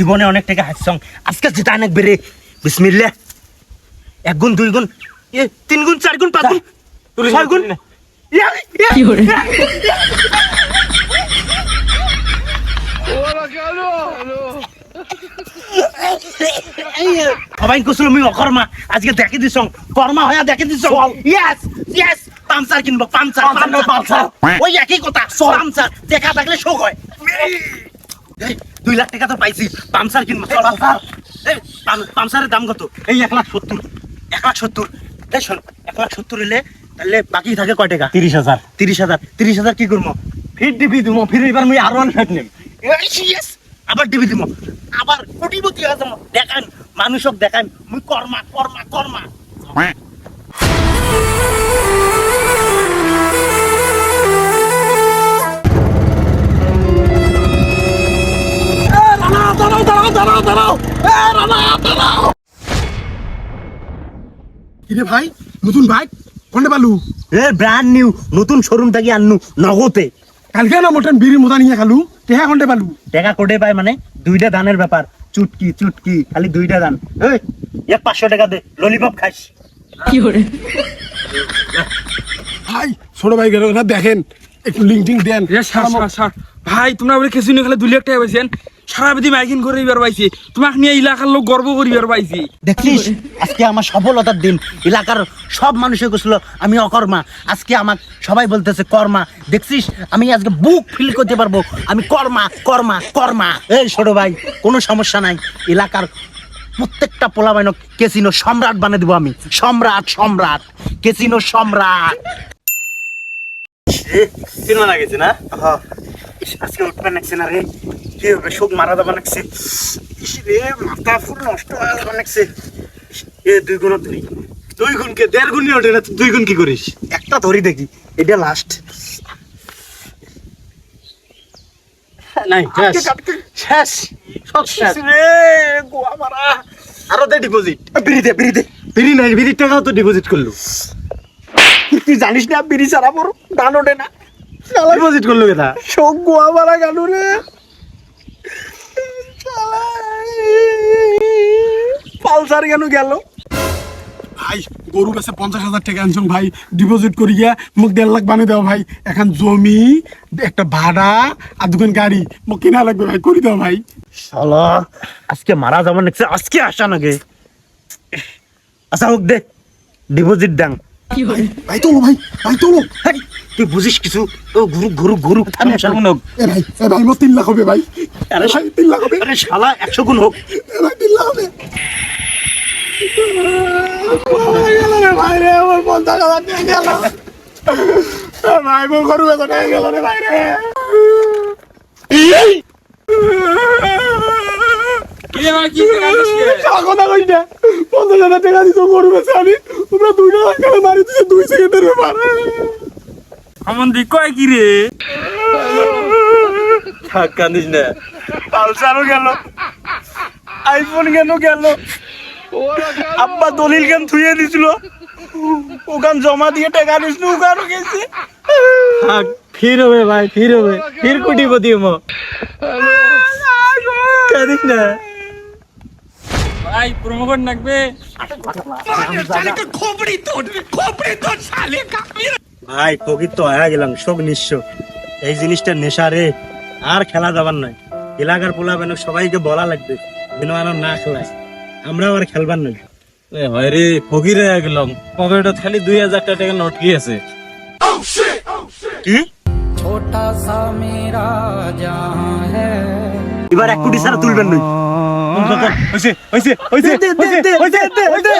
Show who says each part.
Speaker 1: জীবনে অনেক টাকা হাসছং আজকে জিতা অনেক বেড়ে। বিসমিল্লা এক গুণ দুই গুণ এ তিন গুণ চার গুণ পাঁচ গুণ ছয় গুণ। সবাই কছিল আমি অকর্মা আজকে দেখে দিছ কর্মা হয়ে দেখে দিছ ইয়েস ইয়েস পামসার কিনবো পামসার
Speaker 2: পামসার,
Speaker 1: পামসার। ওই একই কথা পামসার। দেখা থাকলে শোক হয়। দুই লাখ টাকা তো পাইছি। পামসার কিনবো। পামসারের দাম কত? এই এক লাখ সত্তর। এক লাখ সত্তর? এই শোন এক লাখ সত্তর এলে তাহলে বাকি থাকে কয় টাকা?
Speaker 2: তিরিশ হাজার।
Speaker 1: তিরিশ হাজার। তিরিশ হাজার কি করব?
Speaker 2: ফিট দিবি তুমি ফির এবার মুই আরও ফেট নিম।
Speaker 1: Yes! আবার ডিবি দিব। আবার কোটিপতি হয়ে যাব। দেখান মানুষক দেখান। মুই কর্মা কর্মা কর্মা।
Speaker 3: কিরে ভাই? নতুন বাইক কোনটা পালু?
Speaker 1: এ ব্র্যান্ড নিউ নতুন শোরুম থেকে আননু? নগদে।
Speaker 3: কালকে না মোটেন বিড়ি মোদা নিয়ে খালু? টেহা কোনটা পালু?
Speaker 1: টাকা কোটে পায় মানে? দুইটা দানের ব্যাপার। চুটকি চুটকি খালি দুইটা দান। এই এক পাঁচশো টাকা দে ললিপপ খাইস।
Speaker 3: ভাই ছোট ভাই গেল না দেখেন। একটু লিঙ্ক দেন।
Speaker 4: এ সার সার সার। ভাই তোমরা বলে কিছু নিয়ে খালে দুই লাখ টাকা পাইছেন। সারা বেদি মাইকিং করে এবার পাইছি। তোমাকে নিয়ে এলাকার লোক গর্ব করি এবার পাইছি।
Speaker 1: দেখছিস আজকে আমার সফলতার দিন। এলাকার সব মানুষে গেছিল আমি অকর্মা। আজকে আমার সবাই বলতেছে কর্মা। দেখছিস? আমি আজকে বুক ফিল করতে পারব। আমি কর্মা কর্মা কর্মা। এই ছোট ভাই কোনো সমস্যা নাই। এলাকার প্রত্যেকটা পোলা বাইনক কেসিনো সম্রাট বানিয়ে দেবো আমি। সম্রাট সম্রাট। কেসিনো সম্রাট।
Speaker 2: সিনেমা গেছে না?
Speaker 1: হ্যাঁ। আজকে উঠবে নাকছে না রে? কি হবে শোক মারা যাবে নাকছে রে মাথা ফুল নষ্ট হয়ে যাবে নাকছে এ দুই গুণ
Speaker 2: দুই গুণকে দেড় গুণই ওঠে না দুই গুণ কি করিস?
Speaker 1: একটা ধরি দেখি এটা লাস্ট
Speaker 2: নাই শেষ। শেষ সব শেষ। রে গোয়া মারা। আরও দে ডিপোজিট
Speaker 1: বিড়ি দে বিড়ি দে।
Speaker 2: বিড়ি নাই বিড়ির টাকাও তো ডিপোজিট করল।
Speaker 1: তুই জানিস না বিড়ি ছাড়া বড় দান ওঠে না।
Speaker 2: ডিপোজিট করল কেটা
Speaker 1: শোক গোয়া মারা গেল রে। পালসার কেন গেল?
Speaker 3: ভাই গরু কাছে পঞ্চাশ হাজার টাকা আনছুন ভাই। ডিপোজিট করি গিয়া মোক দেড় লাখ বানিয়ে দাও ভাই। এখন জমি একটা ভাড়া আর দুখান গাড়ি মোক কিনা লাগবে ভাই। করে দাও ভাই।
Speaker 1: শালা আজকে মারা যাবে নাকছে আজকে আসা নাকি? আচ্ছা হোক দে। ডিপোজিট দাং
Speaker 3: ভাই তোলো ভাই ভাই তোলো।
Speaker 1: তুই বুঝিস কিছু? ও গুরু গুরু গুরু সমস্যা গুণ হোক
Speaker 3: এ ভাই এ ভাই মোর তিন লাখ হবে ভাই।
Speaker 1: আরে
Speaker 3: ভাই তিন লাখ হবে।
Speaker 1: আরে শালা একশো গুণ হোক।
Speaker 3: এ ভাই তিন লাখ হবে। ভাই রে আমার পঞ্চাশ হাজার টাকা গেল। ভাই মোর গরু বেচা টাকা গেল রে ভাই রে।
Speaker 4: কি
Speaker 3: টাকা দিত গরু বেচা আমি। তোমরা দুই লাখ টাকা মারি দিচ্ছে দুই সেকেন্ডের ব্যাপার।
Speaker 4: আমন দি কয় কি রে?
Speaker 2: থাক কান্দিস না।
Speaker 1: পালসারও গেল আইফোন কেন গেল। আব্বা দলিল কেন থুয়ে দিছিল? ওখান জমা দিয়ে টাকা দিছিল ওখানও গেছে।
Speaker 2: থাক ফির হবে ভাই ফির হবে। ফির কোটিপতি মো কাঁদিস না।
Speaker 4: ভাই প্রোমো কোড লাগবে।
Speaker 1: ভাই প্রকৃত তো হয়ে গেলাম শোক নিঃস্ব। এই জিনিসটা নেশা রে আর খেলা যাবার নয়। এলাকার পোলা বেন সবাইকে বলা লাগবে যেন আর না খেলায়। আমরাও আর খেলবার নয়
Speaker 2: এ হয় রে ফকির হয়ে গেলাম। পকেটত খালি দুই হাজার টাকা নোট কি? আছে
Speaker 1: কি এবার এক কোটি ছাড়া তুলবেন নই। হইছে হইছে হইছে হইছে হইছে